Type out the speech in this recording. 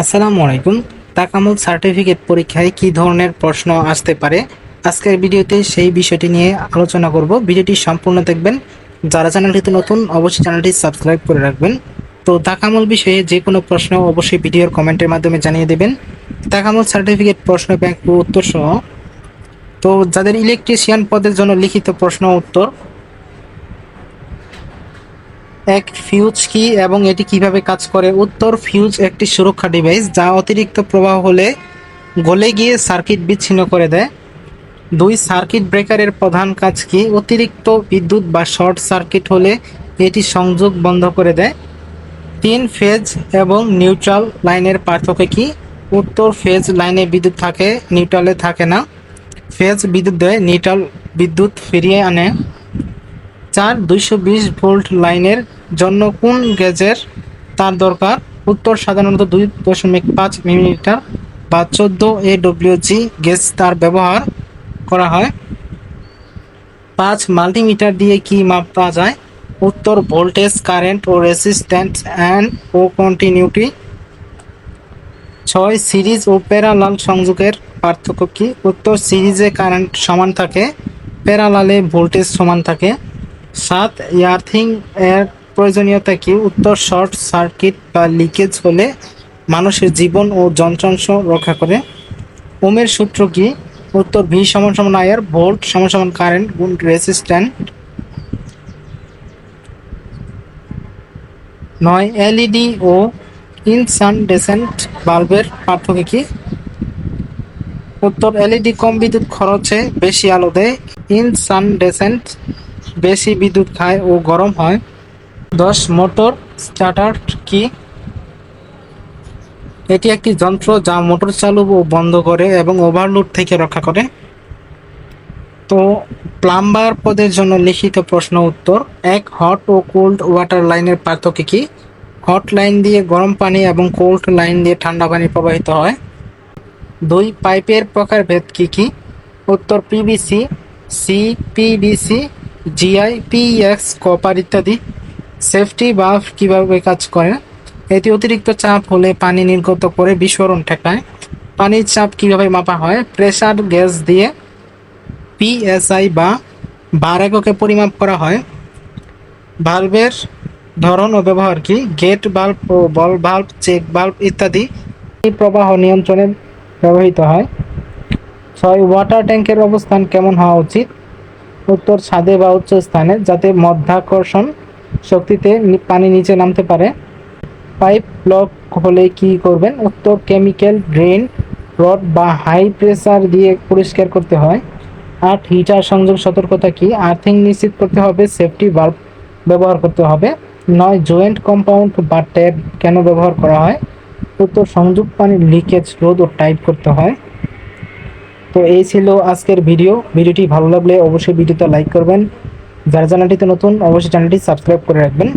আসসালামু আলাইকুম। তাকামুল সার্টিফিকেট পরীক্ষায় কি ধরনের প্রশ্ন আসতে পারে? আজকের ভিডিওতে সেই বিষয়টি নিয়ে আলোচনা করব। ভিডিওটি সম্পূর্ণ দেখবেন। যারা চ্যানেলটিতে নতুন, অবশ্যই চ্যানেলটি সাবস্ক্রাইব করে রাখবেন। তো তাকামুল বিষয়ে যে কোনো প্রশ্ন অবশ্যই ভিডিওর কমেন্টের মাধ্যমে জানিয়ে দেবেন। তাকামুল সার্টিফিকেট প্রশ্ন ব্যাংক উত্তর সহ তো যাদের ইলেকট্রিশিয়ান পদের জন্য লিখিত প্রশ্ন উত্তর এক ফিউজ কি এবং এটি কীভাবে কাজ করে? উত্তর, ফিউজ একটি সুরক্ষা ডিভাইস যা অতিরিক্ত প্রবাহ হলে গলে গিয়ে সার্কিট বিচ্ছিন্ন করে দেয়। দুই, সার্কিট ব্রেকারের প্রধান কাজ কি? অতিরিক্ত বিদ্যুৎ বা শর্ট সার্কিট হলে এটি সংযোগ বন্ধ করে দেয়। তিন, ফেজ এবং নিউট্রাল লাইনের পার্থক্য কি? উত্তর, ফেজ লাইনে বিদ্যুৎ থাকে, নিউট্রালে থাকে না। ফেজ বিদ্যুৎ দেয়, নিউট্রাল বিদ্যুৎ ফিরিয়ে আনে। চার দুইশো বিশ ভোল্ট লাইনের জন্য কোন গেজের তার দরকার। উত্তর সাধারণত দুই দশমিক পাঁচ মিলিমিটার বা চোদ্দ এ ডব্লিউজি গেজ তার ব্যবহার করা হয়। পাঁচ মাল্টিমিটার দিয়ে কি মাপা যায়? উত্তর ভোল্টেজ, কারেন্ট ও রেসিস্ট্যান্স অ্যান্ড ও কন্টিনিউটি। ছয় সিরিজ ও প্যারালাল সংযোগের পার্থক্য কি? উত্তর সিরিজে কারেন্ট সমান থাকে, প্যারালালে ভোল্টেজ সমান থাকে। সাত, ইয়ার্থিং এর প্রয়োজনীয়তা কি উত্তর শর্ট সার্কিট বা লিকেজ হলে মানুষের জীবন ও যন্ত্রাংশ রক্ষা করে। ওমের সূত্র কি? উত্তর ভি সমান সমান আয়ার ভোল্ট সমান সমান কারেন্ট গুণ রেসিস্ট্যান্ট। নয় এলইডি ও ইনসানডেসেন্ট বাল্বের পার্থক্য কি? উত্তর এলইডি কম বিদ্যুৎ খরচে বেশি আলো দেয়। ইনসানডেসেন্ট বেশি বিদ্যুৎ খায় ও গরম হয়। দশ, মোটর স্টার্টার কি? এটি একটি যন্ত্র যা মোটর চালু ও বন্ধ করে এবং ওভারলোড থেকে রক্ষা করে। তো প্লাম্বার পদের জন্য লিখিত প্রশ্ন উত্তর, এক হট ও কোল্ড ওয়াটার লাইনের পার্থক্য কি? হট লাইন দিয়ে গরম পানি এবং কোল্ড লাইন দিয়ে ঠান্ডা পানি প্রবাহিত হয়। দুই পাইপের প্রকারভেদ কি কি? উত্তর PVC CPVC GI PEX copper ইত্যাদি। সেফটি বাল্ব কীভাবে কাজ করে? এটি অতিরিক্ত চাপ হলে পানি নির্গত করে বিস্ফোরণ ঠেকায়। পানির চাপ কীভাবে মাপা হয়? প্রেসার গ্যাস দিয়ে পিএসআই বা বার এককে পরিমাপ করা হয়। ভালভের ধরন ও ব্যবহার কি? গেট বাল্ব ও বল বাল্ব চেক বাল্ব ইত্যাদি প্রবাহ নিয়ন্ত্রণে ব্যবহৃত হয়। ছয় ওয়াটার ট্যাঙ্কের অবস্থান কেমন হওয়া উচিত? উত্তর ছাদে বা উচ্চ স্থানে যাতে মধ্যাকর্ষণ শক্তিতে পানি নিচে নামতে পারে। পাইপ ব্লক হলে কি করবেন? উত্তর কেমিক্যাল ড্রেন, রড বা হাই প্রেসার দিয়ে পরিষ্কার করতে হয়। আট, হিটার সংযোগ সতর্কতা কি? আর্থিং নিশ্চিত করতে হবে, সেফটি বাল্ব ব্যবহার করতে হবে। নয়, জয়েন্ট কম্পাউন্ড বা ট্যাপ কেন ব্যবহার করা হয়? উত্তর সংযোগ পানির লিকেজ রোধ ও টাইপ করতে হয়। তো এই ছিল আজকের ভিডিও। ভিডিওটি ভালো লাগলে অবশ্যই ভিডিওতে লাইক করবেন। যারা চ্যানেলটিতে নতুন, অবশ্যই চ্যানেলটি সাবস্ক্রাইব করে রাখবেন।